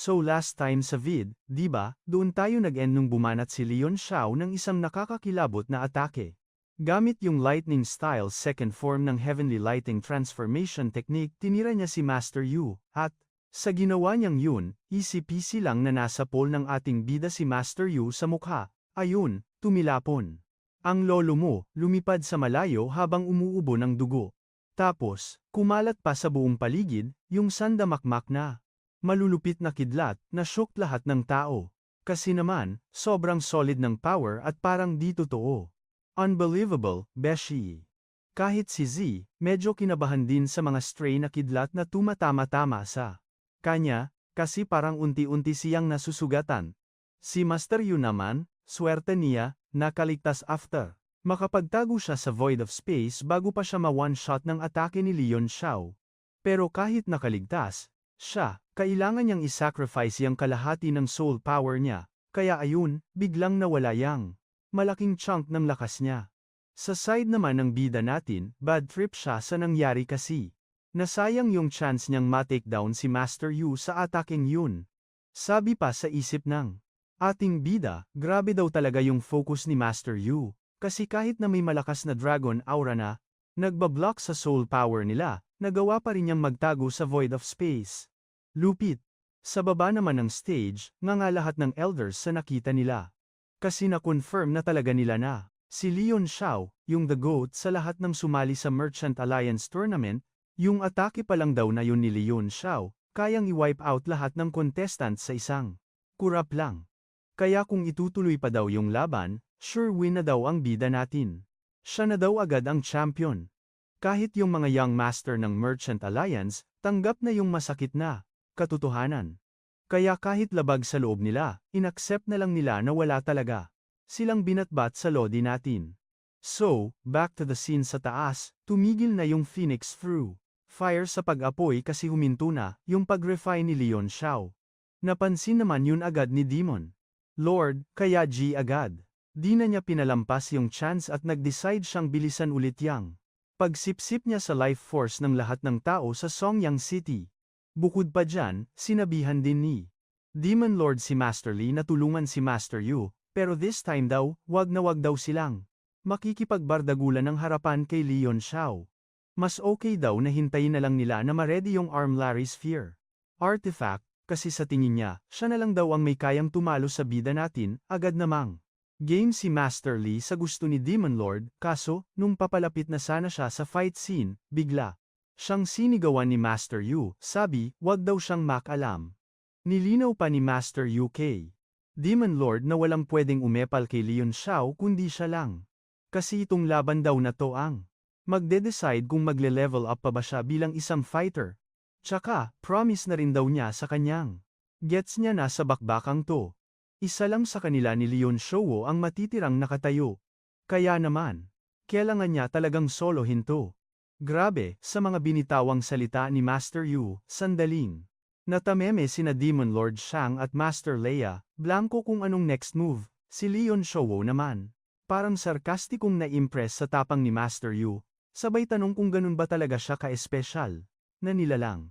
So last time sa vid, di ba, doon tayo nag-end nung bumanat si Leon Xiao ng isang nakakakilabot na atake. Gamit yung lightning style second form ng heavenly lighting transformation technique tinira niya si Master Yu, at, sa ginawa niyang yun, easy-peasy lang na nasa pole ng ating bida si Master Yu sa mukha, ayun, tumilapon. Ang lolo mo, lumipad sa malayo habang umuubo ng dugo. Tapos, kumalat pa sa buong paligid, yung sandamakmak na. Malulupit na kidlat, na shock lahat ng tao. Kasi naman, sobrang solid ng power at parang di totoo. Unbelievable, Beshi. Kahit si Z, medyo kinabahan din sa mga stray na kidlat na tumatama-tama sa kanya, kasi parang unti-unti siyang nasusugatan. Si Master Yu naman, swerte niya, nakaligtas after. Makapagtago siya sa void of space bago pa siya ma-one-shot ng atake ni Leon Xiao. Pero kahit nakaligtas, siya, kailangan niyang isacrifice yung kalahati ng soul power niya, kaya ayun, biglang nawala yang malaking chunk ng lakas niya. Sa side naman ng bida natin, bad trip siya sa nangyari kasi. Nasayang yung chance niyang ma-takedown si Master Yu sa ataking yun. Sabi pa sa isip ng ating bida, grabe daw talaga yung focus ni Master Yu, kasi kahit na may malakas na dragon aura na, nagbablock sa soul power nila, nagawa pa rin niyang magtago sa void of space. Lupit. Sa baba naman ng stage, nga lahat ng elders sa nakita nila. Kasi na-confirm na talaga nila na, si Leon Xiao, yung the GOAT sa lahat ng sumali sa Merchant Alliance Tournament, yung atake pa lang daw na yun ni Leon Xiao, kayang i-wipe out lahat ng contestants sa isang kurap lang. Kaya kung itutuloy pa daw yung laban, sure win na daw ang bida natin. Siya na daw agad ang champion. Kahit yung mga young master ng Merchant Alliance, tanggap na yung masakit na katotohanan. Kaya kahit labag sa loob nila, inaccept na lang nila na wala talaga. Silang binatbat sa lodi natin. So, back to the scene sa taas, tumigil na yung Phoenix through fire sa pag-apoy kasi huminto na yung pag-refine ni Leon Xiao. Napansin naman yun agad ni Demon. Lord, kaya G agad. Di na niya pinalampas yung chance at nag-decide siyang bilisan ulit yang. Pagsipsip niya sa life force ng lahat ng tao sa Songyang City. Bukod pa dyan, sinabihan din ni Demon Lord si Master Lee na tulungan si Master Yu, pero this time daw, wag na wag daw silang makikipagbardagulan ng harapan kay Leon Xiao. Mas okay daw na hintayin na lang nila na ma-ready yung Arm Larry Sphere. Artifact, kasi sa tingin niya, siya na lang daw ang may kayang tumalo sa bida natin, agad namang. Game si Master Lee sa gusto ni Demon Lord, kaso, nung papalapit na sana siya sa fight scene, bigla, Siyang sinigawan ni Master Yu, sabi, wag daw siyang makalam. Nilinaw pa ni Master Yu kay Demon Lord na walang pwedeng umepal kay Leon Xiao kundi siya lang. Kasi itong laban daw na to ang magde-decide kung magle-level up pa ba siya bilang isang fighter. Tsaka, promise na rin daw niya sa kanyang. Gets niya na sa bakbakang to. Isa lang sa kanila ni Leon Shouwo ang matitirang nakatayo. Kaya naman, kailangan niya talagang solohin to. Grabe, sa mga binitawang salita ni Master Yu, sandaling. Natameme sina Demon Lord Shang at Master Leia, blanco kung anong next move, si Leon Shouwo naman. Parang sarkastikong na-impress sa tapang ni Master Yu, sabay tanong kung ganun ba talaga siya ka-espesyal, na nilalang.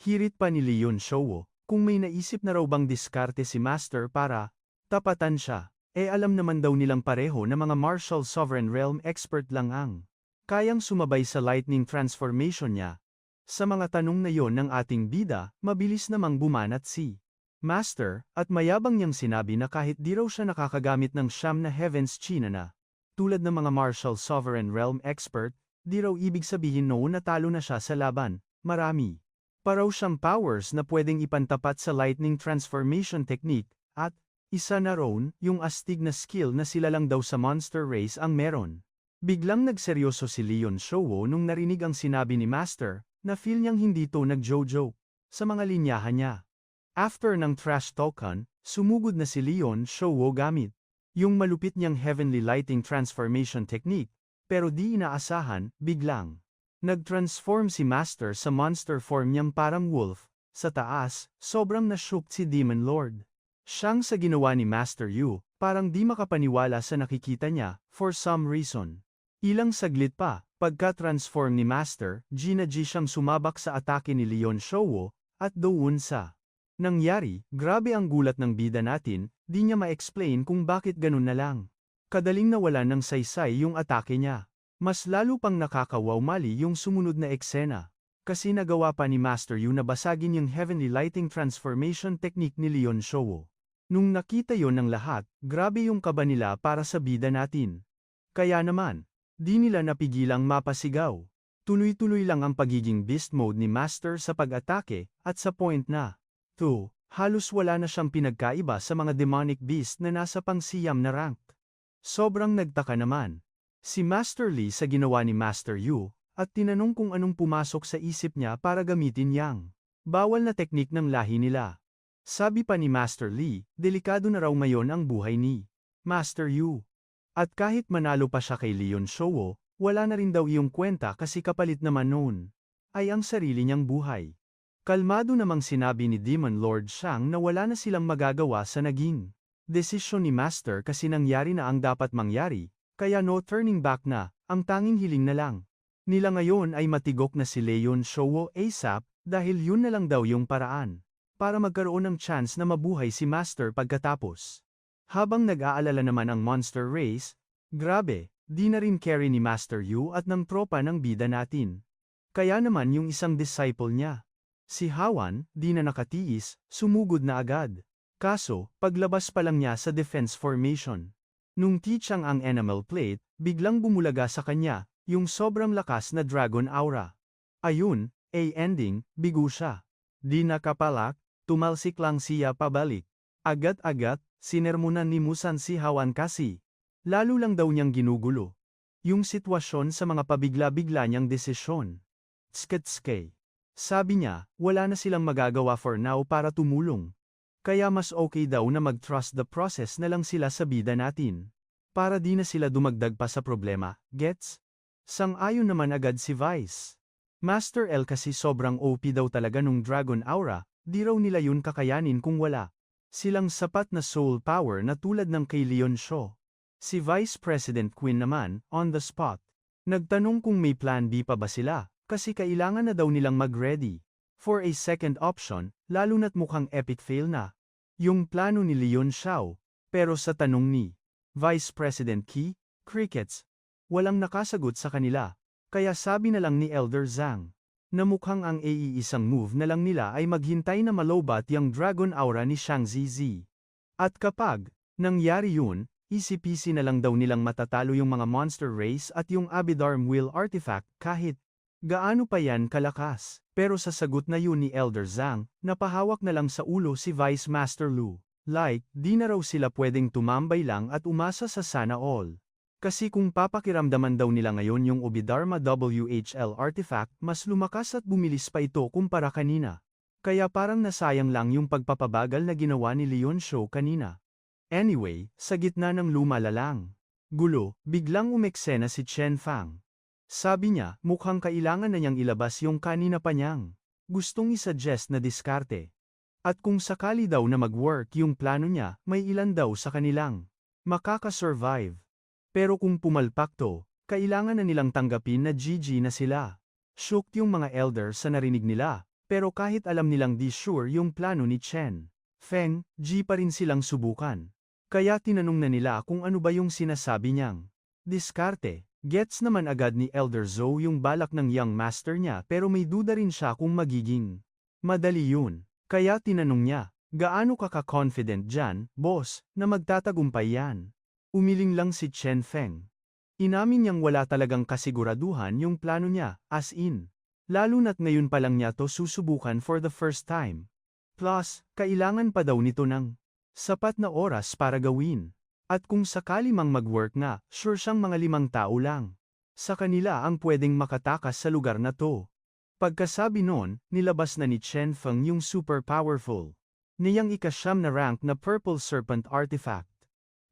Hirit pa ni Leon Shouwo, kung may naisip na raw bang diskarte si Master para, tapatan siya, eh alam naman daw nilang pareho na mga martial sovereign realm expert lang ang Kayang sumabay sa lightning transformation niya. Sa mga tanong na yon ng ating bida, mabilis namang bumanat si Master, at mayabang niyang sinabi na kahit di raw siya nakakagamit ng siyam na Heavens China na, tulad ng mga martial sovereign realm expert, di raw ibig sabihin noon na talo na siya sa laban, marami. Paraw siyang powers na pwedeng ipantapat sa lightning transformation technique, at, isa na roon, yung astig na skill na sila lang daw sa monster race ang meron. Biglang nagseryoso si Leon Shouwo nung narinig ang sinabi ni Master, na feel niyang hindi to nag-jojo, sa mga linyahan niya. After ng trash talkan, sumugod na si Leon Shouwo gamit yung malupit niyang heavenly lighting transformation technique, pero di inaasahan, biglang. Nag-transform si Master sa monster form niyang parang wolf, sa taas, sobrang nashook si Demon Lord. Siyang sa ginawa ni Master Yu, parang di makapaniwala sa nakikita niya, for some reason. Ilang saglit pa, pagka-transform ni Master, Gina G siyang sumabak sa atake ni Leon Shouwo, at doon sa Nangyari, grabe ang gulat ng bida natin, di niya ma-explain kung bakit ganun na lang. Kadaling nawala ng saysay yung atake niya. Mas lalo pang nakakawaw mali yung sumunod na eksena. Kasi nagawa pa ni Master Yu na basagin yung heavenly lighting transformation technique ni Leon Shouwo. Nung nakita yon ng lahat, grabe yung kaba nila para sa bida natin. Kaya naman, di nila napigilang mapasigaw. Tuloy-tuloy lang ang pagiging beast mode ni Master sa pag-atake, at sa point na, 2, halos wala na siyang pinagkaiba sa mga demonic beast na nasa pangsiyam na rank. Sobrang nagtaka naman. Si Master Lee sa ginawa ni Master Yu, at tinanong kung anong pumasok sa isip niya para gamitin yang bawal na teknik ng lahi nila. Sabi pa ni Master Lee, delikado na raw ngayon ang buhay ni Master Yu. At kahit manalo pa siya kay Leon Shouwo, wala na rin daw iyong kwenta kasi kapalit naman noon ay ang sarili niyang buhay. Kalmado namang sinabi ni Demon Lord Shang na wala na silang magagawa sa naging desisyon ni Master kasi nangyari na ang dapat mangyari, kaya no turning back na, ang tanging hiling na lang. Nila ngayon ay matigok na si Leon Shouwo ASAP dahil yun na lang daw yung paraan para magkaroon ng chance na mabuhay si Master pagkatapos. Habang nag-aalala naman ang Monster Race, grabe, di na rin carry ni Master Yu at ng tropa ng bida natin. Kaya naman yung isang disciple niya, Si Hawan, di na nakatiis, sumugod na agad. Kaso, paglabas pa lang niya sa defense formation. Nung teachang ang enamel plate, biglang bumulaga sa kanya, yung sobrang lakas na dragon aura. Ayun, a ending, bigo siya. Di nakapalak, tumalsik lang siya pabalik. Agat-agat, sinermonan ni Musan si Hawan kasi. Lalo lang daw niyang ginugulo. Yung sitwasyon sa mga pabigla-bigla niyang desisyon. Tsketskay. Sabi niya, wala na silang magagawa for now para tumulong. Kaya mas okay daw na mag-trust the process na lang sila sa bida natin. Para di na sila dumagdag pa sa problema, gets? Sang-ayon naman agad si Vice. Master L kasi sobrang OP daw talaga nung Dragon Aura, di raw nila yun kakayanin kung wala. Silang sapat na soul power na tulad ng kay Leon Shaw. Si Vice President Quinn naman, on the spot. Nagtanong kung may plan B pa ba sila, kasi kailangan na daw nilang mag-ready for a second option, lalo na't mukhang epic fail na. Yung plano ni Leon Xiao, pero sa tanong ni Vice President Qi, crickets, walang nakasagot sa kanila, kaya sabi na lang ni Elder Zhang, na mukhang ang aiisang move na lang nila ay maghintay na malobat yung Dragon Aura ni Shang Zizi. At kapag nangyari yun, easy-peasy na lang daw nilang matatalo yung mga monster race at yung Abidarm Will artifact kahit Gaano pa yan kalakas? Pero sa sagot na yun ni Elder Zhang, napahawak na lang sa ulo si Vice Master Lu. Like, di na raw sila pwedeng tumambay lang at umasa sa sana all. Kasi kung papakiramdaman daw nila ngayon yung Obidharma WHL artifact, mas lumakas at bumilis pa ito kumpara kanina. Kaya parang nasayang lang yung pagpapabagal na ginawa ni Leon Show kanina. Anyway, sa gitna ng lumalalang gulo, biglang umeksena si Chen Fang. Sabi niya, mukhang kailangan na niyang ilabas yung kanina pa niyang gustong isuggest na diskarte. At kung sakali daw na mag-work yung plano niya, may ilan daw sa kanilang makakasurvive. Pero kung pumalpak to, kailangan na nilang tanggapin na GG na sila. Shooked yung mga elder sa narinig nila, pero kahit alam nilang di sure yung plano ni Chen, Feng, G pa rin silang subukan. Kaya tinanong na nila kung ano ba yung sinasabi niyang diskarte. Gets naman agad ni Elder Zoe yung balak ng young master niya pero may duda rin siya kung magiging madali yun. Kaya tinanong niya, gaano ka ka-confident dyan, boss, na magtatagumpay yan? Umiling lang si Chen Feng. Inamin niyang wala talagang kasiguraduhan yung plano niya, as in. Lalo na't ngayon pa lang niya to susubukan for the first time. Plus, kailangan pa daw nito ng sapat na oras para gawin. At kung sakali mang mag-work nga, sure siyang mga limang tao lang. Sa kanila ang pwedeng makatakas sa lugar na to. Pagkasabi noon, nilabas na ni Chen Feng yung super powerful. Niyang ikasyam na rank na Purple Serpent Artifact.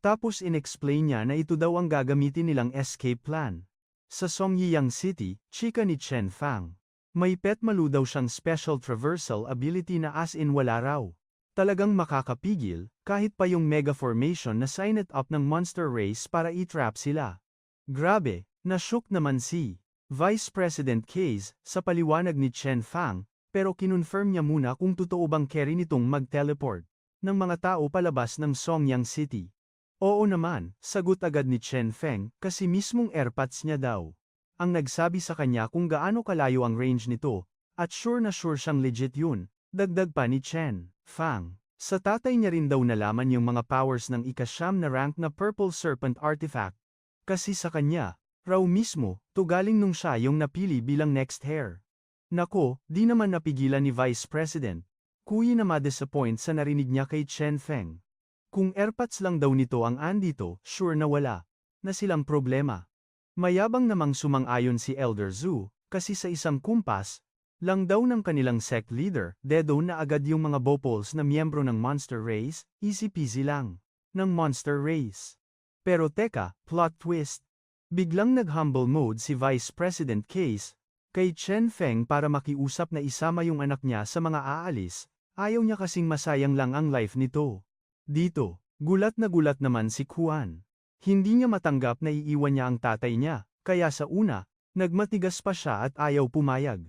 Tapos inexplain niya na ito daw ang gagamitin nilang escape plan. Sa Songyang City, chika ni Chen Fang. May petmalu daw siyang special traversal ability na as in wala raw. Talagang makakapigil, kahit pa yung mega formation na sign it up ng monster race para i-trap sila. Grabe, na-shook naman si Vice President Case sa paliwanag ni Chen Fang, pero kinonfirm niya muna kung totoo bang carry nitong mag-teleport ng mga tao palabas ng Songyang City. Oo naman, sagot agad ni Chen Feng, kasi mismong airpods niya daw. Ang nagsabi sa kanya kung gaano kalayo ang range nito, at sure na sure siyang legit yun, dagdag pa ni Chen Fang. Sa tatay niya rin daw nalaman yung mga powers ng ikasyam na rank na Purple Serpent Artifact. Kasi sa kanya, raw mismo, to galing nung siya yung napili bilang next heir. Nako, di naman napigilan ni Vice President. Kuyi na ma-disappoint sa narinig niya kay Chen Feng. Kung airpods lang daw nito ang andito, sure na wala. Na silang problema. Mayabang namang sumang-ayon si Elder Zhu, kasi sa isang kumpas, lang daw ng kanilang sect leader, dedo na agad yung mga bopols na miyembro ng Monster Race, easy peasy lang. Ng Monster Race. Pero teka, plot twist. Biglang nag-humble mode si Vice President Case, kay Chen Feng para makiusap na isama yung anak niya sa mga aalis, ayaw niya kasing masayang lang ang life nito. Dito, gulat na gulat naman si Kuan. Hindi niya matanggap na iiwan niya ang tatay niya, kaya sa una, nagmatigas pa siya at ayaw pumayag.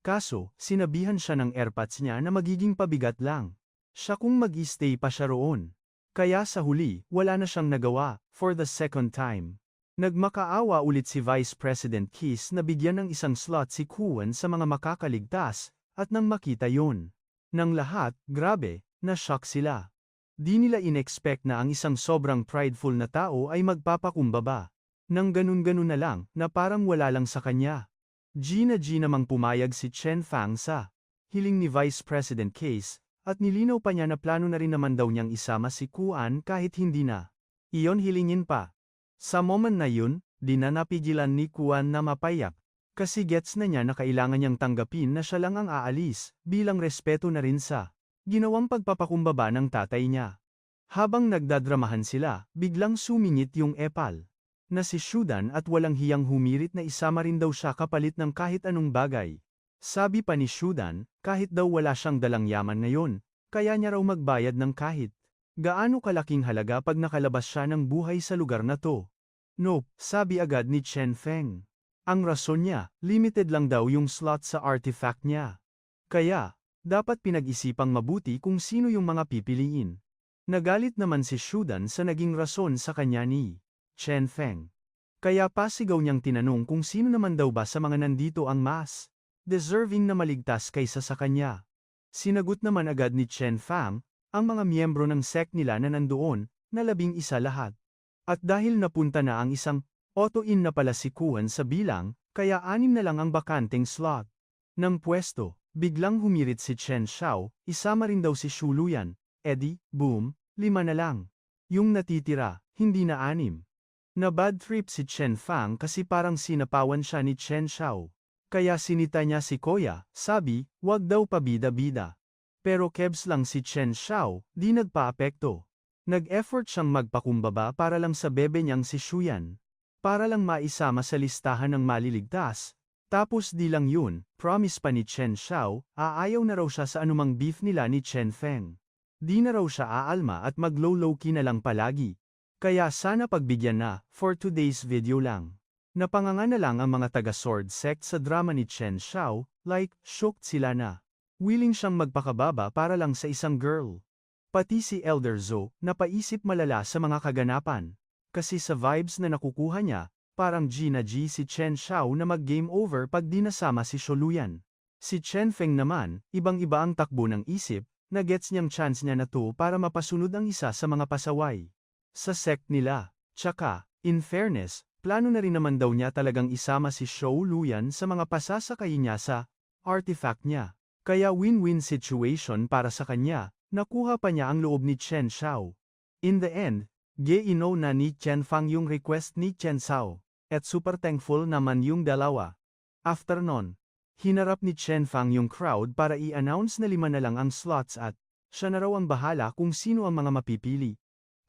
Kaso, sinabihan siya ng airpods niya na magiging pabigat lang. Siya kung mag-stay pa siya roon. Kaya sa huli, wala na siyang nagawa, for the second time. Nagmakaawa ulit si Vice President Kiss na bigyan ng isang slot si Kuan sa mga makakaligtas, at nang makita yon. Nang lahat, grabe, na-shock sila. Di nila inexpect na ang isang sobrang prideful na tao ay magpapakumbaba. Nang ganun-ganun na lang, na parang wala lang sa kanya. G na G namang pumayag si Chen Fang sa hiling ni Vice President Case, at nilinaw pa niya na plano na rin naman daw niyang isama si Kuan kahit hindi na. Iyon hilingin pa. Sa moment na yun, di na napigilan ni Kuan na mapayak, kasi gets na niya na kailangan niyang tanggapin na siya lang ang aalis, bilang respeto na rin sa ginawang pagpapakumbaba ng tatay niya. Habang nagdadramahan sila, biglang sumingit yung epal. Na si Shudan at walang hiyang humirit na isama rin daw siya kapalit ng kahit anong bagay. Sabi pa ni Shudan, kahit daw wala siyang dalang yaman ngayon, kaya niya raw magbayad ng kahit gaano kalaking halaga pag nakalabas siya ng buhay sa lugar na to. Nope, sabi agad ni Chen Feng. Ang rason niya, limited lang daw yung slot sa artifact niya. Kaya, dapat pinag-isipang mabuti kung sino yung mga pipiliin. Nagalit naman si Shudan sa naging rason sa kanya ni Chen Feng. Kaya pasigaw niyang tinanong kung sino naman daw ba sa mga nandito ang mas deserving na maligtas kaysa sa kanya. Sinagot naman agad ni Chen Fang, ang mga miyembro ng sect nila na nandoon, na labing isa lahat. At dahil napunta na ang isang auto-in na pala si Kuan sa bilang, kaya anim na lang ang bakanteng slot. Ng pwesto, biglang humirit si Chen Xiao, isama rin daw si Shuluyan, Eddie, boom, lima na lang. Yung natitira, hindi na anim. Na bad trip si Chen Fang kasi parang sinapawan siya ni Chen Xiao. Kaya sinita niya si Koya, sabi, wag daw pabida-bida. Pero kebs lang si Chen Xiao, di nagpa-apekto. Nag-effort siyang magpakumbaba para lang sa bebe niyang si Shuyan. Para lang maisama sa listahan ng maliligtas. Tapos di lang yun, promise pa ni Chen Xiao, aayaw na raw siya sa anumang beef nila ni Chen Feng. Di na raw siya aalma at mag-low-low-key na lang palagi. Kaya sana pagbigyan na, for today's video lang. Napanganga na lang ang mga taga-sword sect sa drama ni Chen Xiao, like, shocked sila na. Willing siyang magpakababa para lang sa isang girl. Pati si Elder Zo, napaisip malala sa mga kaganapan. Kasi sa vibes na nakukuha niya, parang G na G si Chen Xiao na mag-game over pag di nasama si Sholuyan. Si Chen Feng naman, ibang-iba ang takbo ng isip, na gets niyang chance niya na to para mapasunod ang isa sa mga pasaway. Sa sect nila, tsaka, in fairness, plano na rin naman daw niya talagang isama si Shou Luyan sa mga pasasakay niya sa artifact niya. Kaya win-win situation para sa kanya, Nakuha pa niya ang loob ni Chen Xiao. In the end, geino na ni Chen Fang yung request ni Chen Xiao, at super thankful naman yung dalawa. After nun, hinarap ni Chen Fang yung crowd para i-announce na lima na lang ang slots at, siya na raw ang bahala kung sino ang mga mapipili.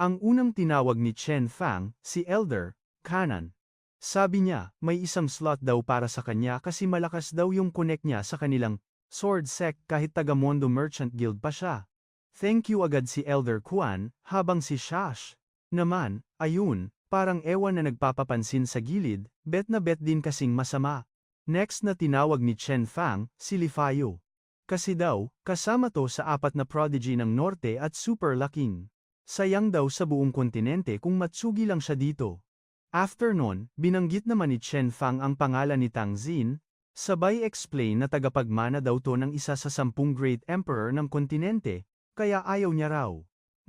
Ang unang tinawag ni Chen Fang, si Elder, Kanan. Sabi niya, may isang slot daw para sa kanya kasi malakas daw yung connect niya sa kanilang sword sect kahit taga Mondo Merchant Guild pa siya. Thank you agad si Elder Kuan, habang si Shash. Naman, ayun, parang ewan na nagpapapansin sa gilid, bet na bet din kasing masama. Next na tinawag ni Chen Fang, si Lifayo. Kasi daw, kasama to sa apat na prodigy ng Norte at super laking. Sayang daw sa buong kontinente kung matsugi lang siya dito. After nun, binanggit naman ni Chen Fang ang pangalan ni Tang Xin, sabay explain na tagapagmana daw to ng isa sa sampung great emperor ng kontinente, kaya ayaw niya raw.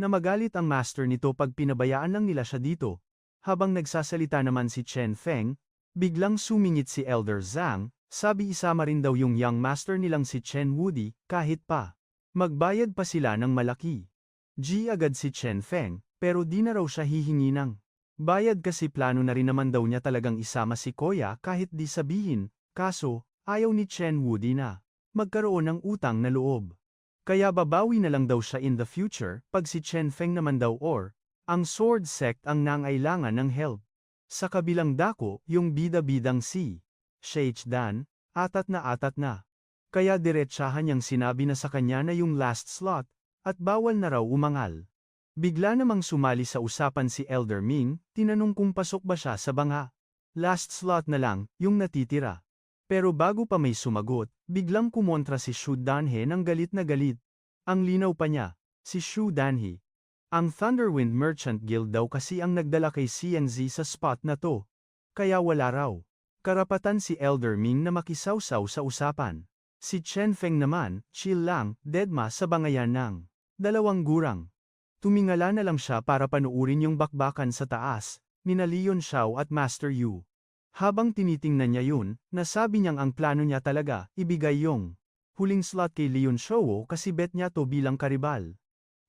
Na magalit ang master nito pag pinabayaan lang nila siya dito. Habang nagsasalita naman si Chen Feng, biglang sumingit si Elder Zhang, sabi isama rin daw yung young master nilang si Chen Woody, kahit pa. Magbayad pa sila ng malaki. G agad si Chen Feng, pero di na raw siya hihingi ng. Bayad kasi plano na rin naman daw niya talagang isama si Koya kahit di sabihin, kaso, ayaw ni Chen Woody na. Magkaroon ng utang na loob. Kaya babawi na lang daw siya in the future, pag si Chen Feng naman daw or, ang sword sect ang nangailangan ng help. Sa kabilang dako, yung bida-bidang si Sheikh Dan, atat na atat na. Kaya diretsahan niyang sinabi na sa kanya na yung last slot, at bawal na raw umangal. Bigla namang sumali sa usapan si Elder Ming, tinanong kung pasok ba siya sa banga. Last slot na lang, yung natitira. Pero bago pa may sumagot, biglang kumontra si Shu Danhe ng galit na galit. Ang linaw pa niya, si Shu Danhe. Ang Thunderwind Merchant Guild daw kasi ang nagdala kay CNZ sa spot na to. Kaya wala raw. Karapatan si Elder Ming na makisawsaw sa usapan. Si Chen Feng naman, chill lang, deadma sa bangayan ng dalawang gurang. Tumingala na lang siya para panuurin yung bakbakan sa taas, nina Leon Xiao at Master Yu. Habang tinitingnan niya yun, nasabi niyang ang plano niya talaga, ibigay yung huling slot kay Leon Xiao kasi bet niya to bilang karibal.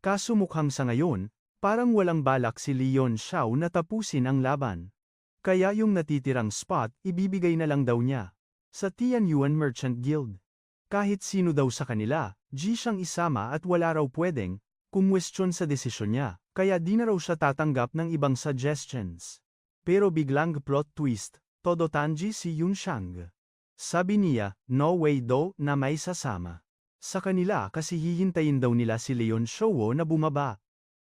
Kaso mukhang sa ngayon, parang walang balak si Leon Xiao na tapusin ang laban. Kaya yung natitirang spot, ibibigay na lang daw niya. Sa Tianyuan Merchant Guild. Kahit sino daw sa kanila, G siyang isama at wala raw pwedeng, kumwestiyon sa desisyon niya, kaya di na raw siya tatanggap ng ibang suggestions. Pero biglang plot twist, todo tanji si Yun Shang. Sabi niya, no way do na may sasama. Sa kanila kasi hihintayin daw nila si Leon Shouwo na bumaba.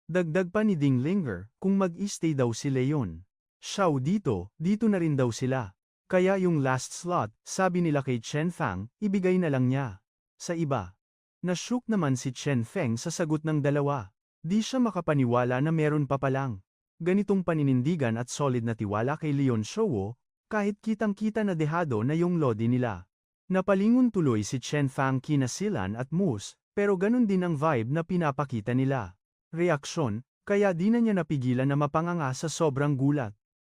Dagdag pa ni Ding Linger, kung mag-stay daw si Leon. Xiao dito, dito na rin daw sila. Kaya yung last slot, sabi nila kay Chen Fang, ibigay na lang niya. Sa iba. Nashook naman si Chen Feng sa sagot ng dalawa. Di siya makapaniwala na meron pa palang. Ganitong paninindigan at solid na tiwala kay Leon Shouwo, kahit kitang-kita na dehado na yung lodi nila. Napalingon tuloy si Chen Fang kina Silan at Moose, pero ganun din ang vibe na pinapakita nila. Reaksyon, kaya di na niya napigilan na mapanganga sa sobrang gulat.